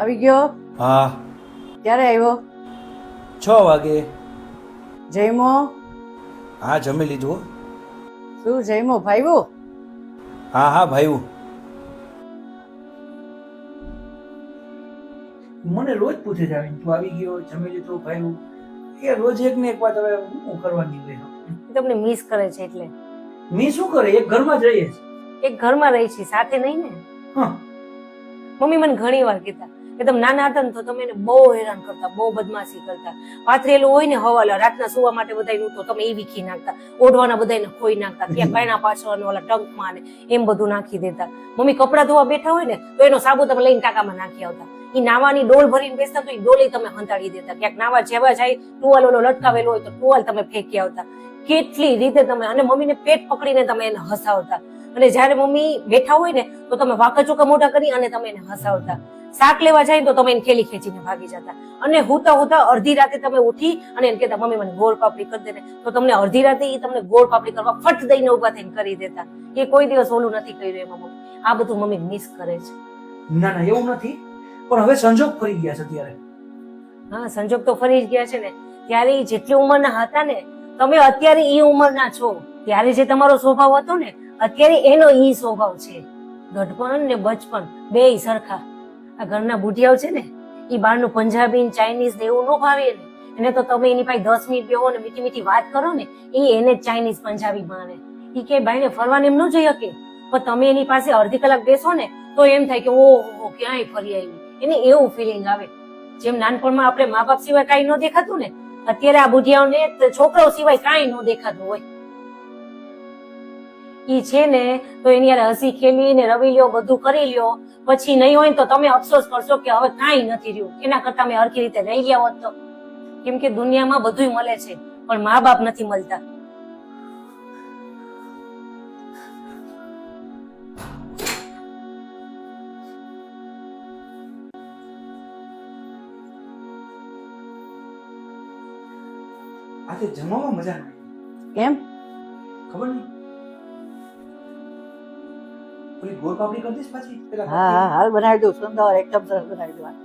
આવી ગયો? હા. ક્યારે આવ્યો? છ વાગે. જયમો? હા જમી લીધું હો. શું જયમો ભાઈવું? હા હા ભાઈવું. મને રોજ પૂછે છે આવીને, તું આવી ગયો જમી લીધું ભાઈ એ રોજ એક ને એક વાત હવે હું કરવા હોય? તમને મિસ કરે છે એટલે. મી શું કરે? એક ઘરમાં જ રહીએ છે? એક ઘરમાં રહી છે સાથે નહીં ને? હા. મમ્મી મને ઘણી વાર કહેતા કે નાના હતા ને તો તમે એને બહુ હેરાન કરતા, બહુ બદમાશી કરતા. પાથરેલું હોય ને હવાલા, રાતના સુવા માટે બધાયનું તો તમે એ વીખી નાખતા. ઓઢવાના બધાને ખોઈ નાખતા, ત્યાં કાયના પાછળ ઓલા ટંકમાં ને એમ બધું નાખી દેતા. મમ્મી કપડાં ધોવા બેઠા હોય ને, તો એનો સાબુ તમે લઈને ટાંકામાં નાખી આવતા. એ નાવાની ડોલ ભરીને બેસતા તો એ ડોલે તમે હંતાડી દેતા. ક્યાંક નાવા જેવા જાય, ટુવાલ ઓલો લટકાવેલો હોય તો ટુવાલ તમે ફેંકી આવતા. કેટલી રીતે તમે, અને મમ્મીને પેટ પકડીને તમે એને હસાવતા. અને જ્યારે મમ્મી બેઠા હોય ને તો તમે વાકા ચોકા મોટા કરી અને તમે એને હસાવતા. શાક લેવા જાય તો તમે એને ખેલી ખેંચીને ભાગી જતા. અને હુતા હુતા અડધી રાતે તમે ઉઠી અને એને કહેતા મમ્મી મને ગોળ પાપડી કરી દે ને. તો તમને અડધી રાતે એ તમને ગોળ પાપડી કરવા ફટ દઈને ઊભા થઈને કરી દેતા. એ કોઈ દિવસ ઓલું નથી કર્યું એમાં મમ્મી. આ બધું મમ્મી મિસ કરે છે. ના ના એવું નથી. પણ હવે સંજોગ ફરી ગયા છે અત્યારે. હા સંજોગ તો ફરી જ ગયા છે ને. ત્યારે જેટલી ઉંમરના હતા ને તમે અત્યારે એ ઉંમરના છો. ત્યારે જે તમારો સ્વભાવ હતો ને અત્યારે એનો ઈ સ્વભાવ છે. ગઢપણ ને બચપણ બે સરખા. આ ઘરના બુઢિયાઓ છે ને એ બહારનું પંજાબી ચાઇનીઝ ને એવું ન ભાવે ને એને તો તમે એની પાસે દસ મિનિટ બેહો ને મીઠી મીઠી વાત કરો ને એ એને ચાઇનીઝ પંજાબી માને. એ કે ભાઈને ફરવાને એમ ન જઈ શકે. પણ તમે એની પાસે અડધી કલાક બેસો ને, તો એમ થાય કે ઓહો, ક્યાંય ફરી આવી. એને એવું ફિલિંગ આવે. જેમ નાનપણમાં આપણે મા બાપ સિવાય કાંઈ ન દેખાતું ને, અત્યારે આ બુઢિયાઓને છોકરાઓ સિવાય કાંઈ ન દેખાતું હોય. ઈ છે ને તો એની યાર હસી ખેલી ને રવી લ્યો બધું કરી લ્યો. પછી નહીં હોય તો તમે અફસોસ કરશો કે હવે કાંઈ નથી રહ્યું. એના કરતા મેં હરખી રીતે રહી ગયા હોત તો. કેમ કે દુનિયામાં બધુંય મળે છે પણ મા બાપ નથી મળતા. આજે જમવામાં મજા નહીં કેમ? ખબર નહીં. ગોળ પાપડી કરી દઈશ પાછી હા હા હાલ બનાવી દઉં સુંદર એકદમ સરસ બનાવી દઉં.